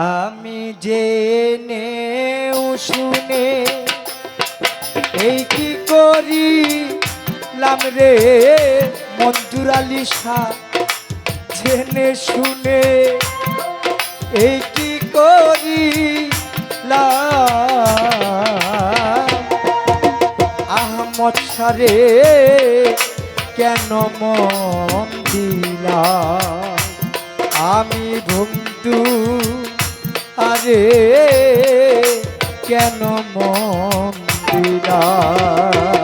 আমি জেনে শুনে এই কি করিলাম রে মঞ্জুর আলী জেনে শুনে এই কি করিলাম? আহমদ সারে কেন মন দিলাম আমি বন্ধু আরে কেন মন দিলাম?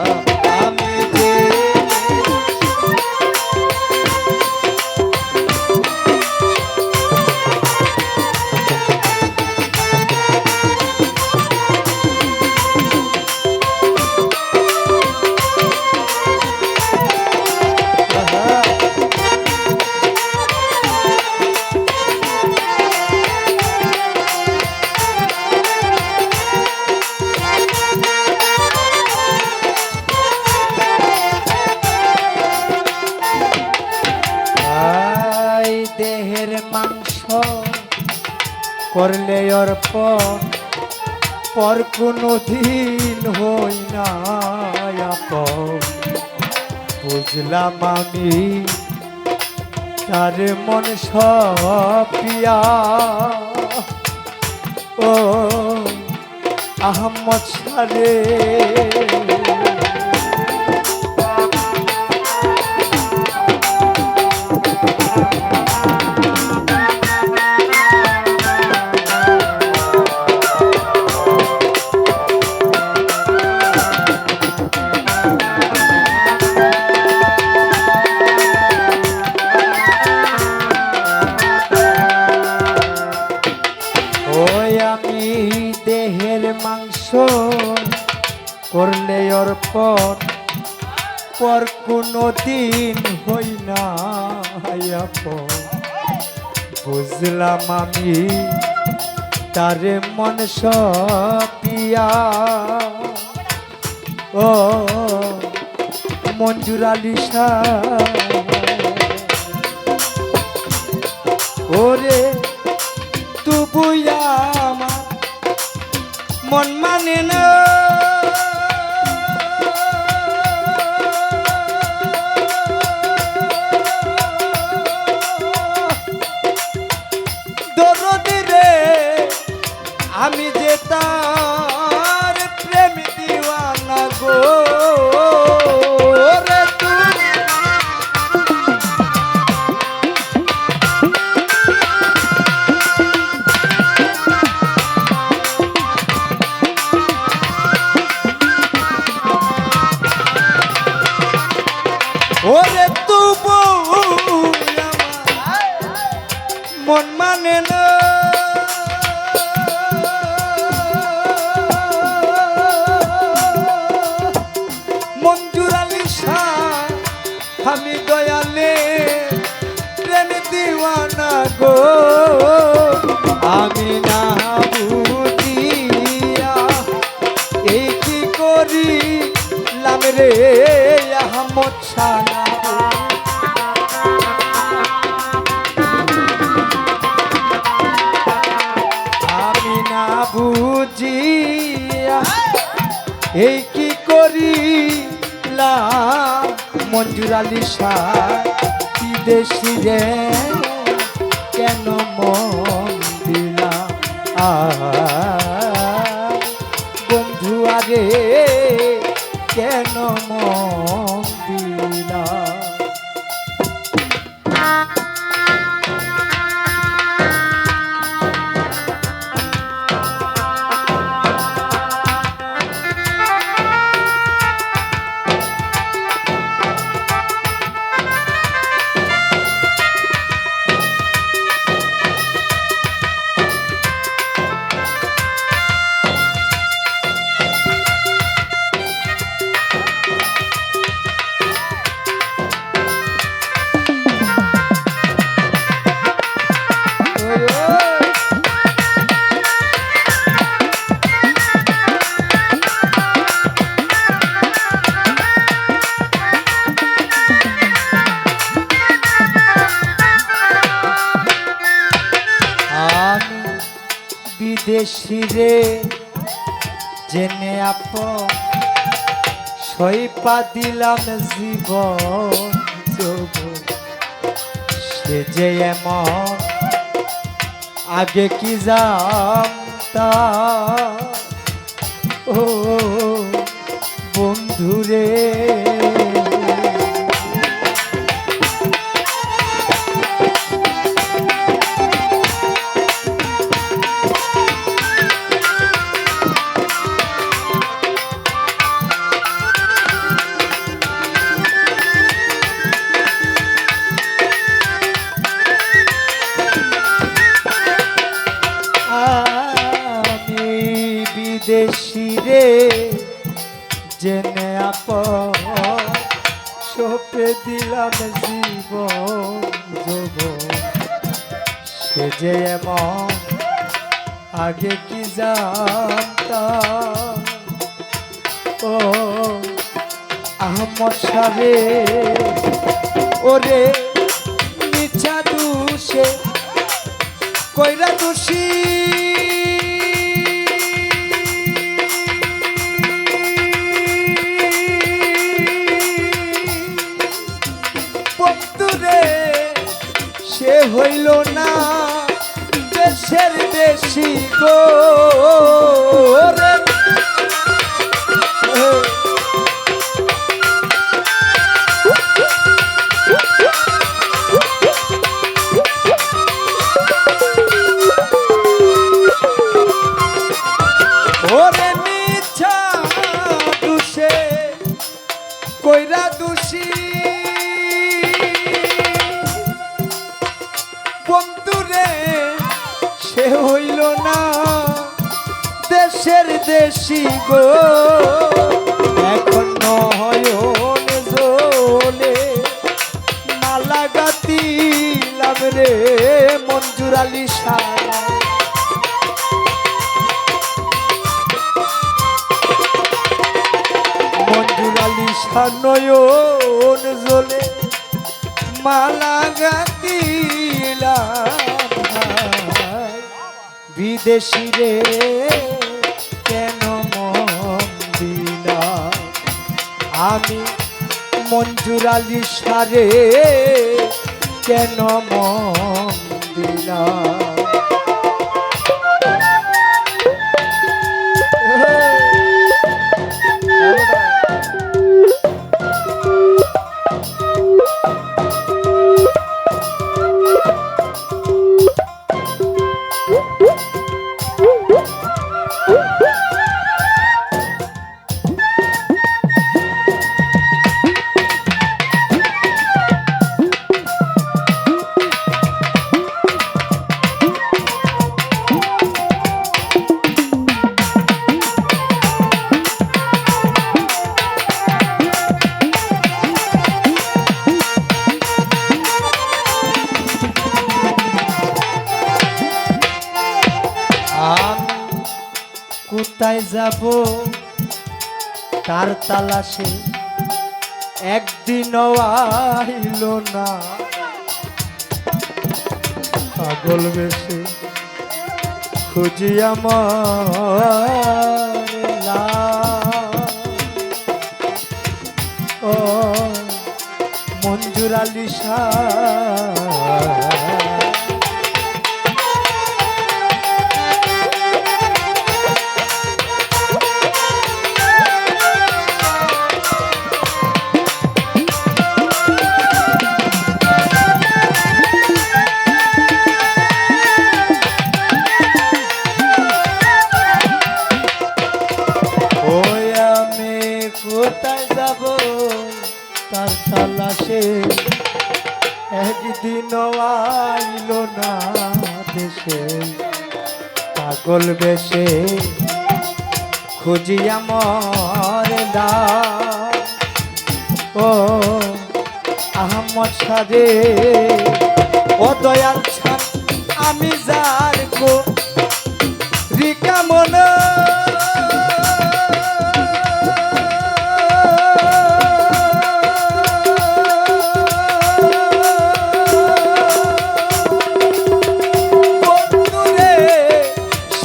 করলে অর্পণ পর কোনো দিন হই না। বুঝলাম আমি, তার মন সপিয়া ও আহমদ সারে দিন হই না। বুঝলাম আমি তার মন সপিয়া। ও, মঞ্জুর আলী ওরে তুবুই আমার মন মানে না। এই কি করি মঞ্জুর আলী শাহ কি রে? কেন মন দিলা? বন্ধু আগে বিদেশি রে। জেনে আপ সইপা দিলাম যৌবন। সে যে এমন, আগে কি জানতা ও বন্ধুরে। বিদেশি রে, জেনে আপ সপে দিলাম জীব যোগ সে যে এমন, আগে কি জানতাম? ও, আহমদ সারে ওরে মিছা দুষে, কইরা দোষী। হইল না দেশের দেশি গো কইরা বন্ধুরে, সে হইল না দেশের দেশি গো। এখন নয়ন জলে মালা গাতিলাম রে, মঞ্জুর আলী সারা। মঞ্জুর আলী সানয়ন জলে মালা গাতিলাম বিদেশি রে কেন মন্দিরা আমি মঞ্জুর আলী সারে কেন মন কোথায় যাব তার তালাশে একদিনও আইল না পাগল বেশে খুঁজি আমার। ও মঞ্জুর আলী পাগল সে, খুঁজি আমার দা ও আহমদ সাদে, ও দয়াল আমি যার কো রিকা মনে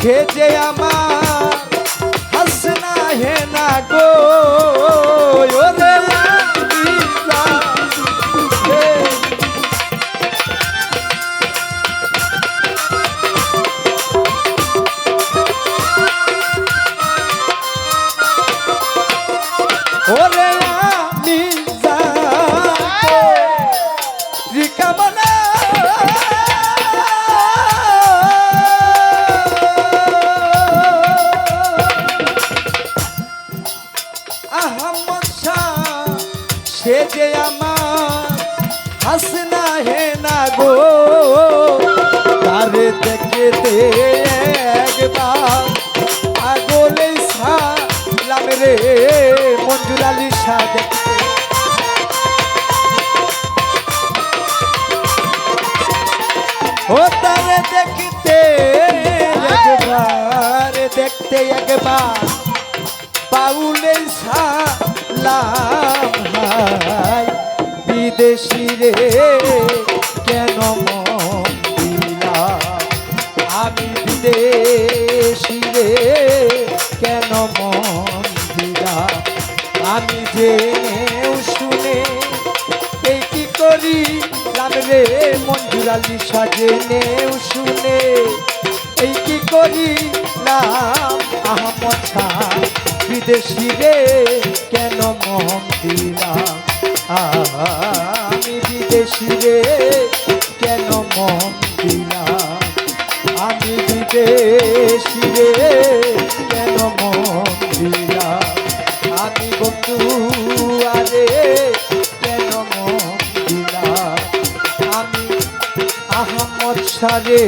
বন্ধুরে যে আমার হাসনা হে না গো। ওরে ওরে আমি দেখতে একবার পাউলে সালাম হাই বিদেশি রে, কেন মন আমি বিদেশি রে, কেন দিলাম আমি জেনেও শুনে এই কি করি লাম রে? মঞ্জুর আলী সাজেনেও শুনে এই কি করি লাম আহমদ শাহ, বিদেশি রে, কেন মন দিলাম? আমি বিদেশি রে, কেন মন দিলাম? আমি বিদেশি রে, কেন মন দিলাম? আমি বন্ধু আরে, কেন মন দিলাম? আমি আহমদ কেন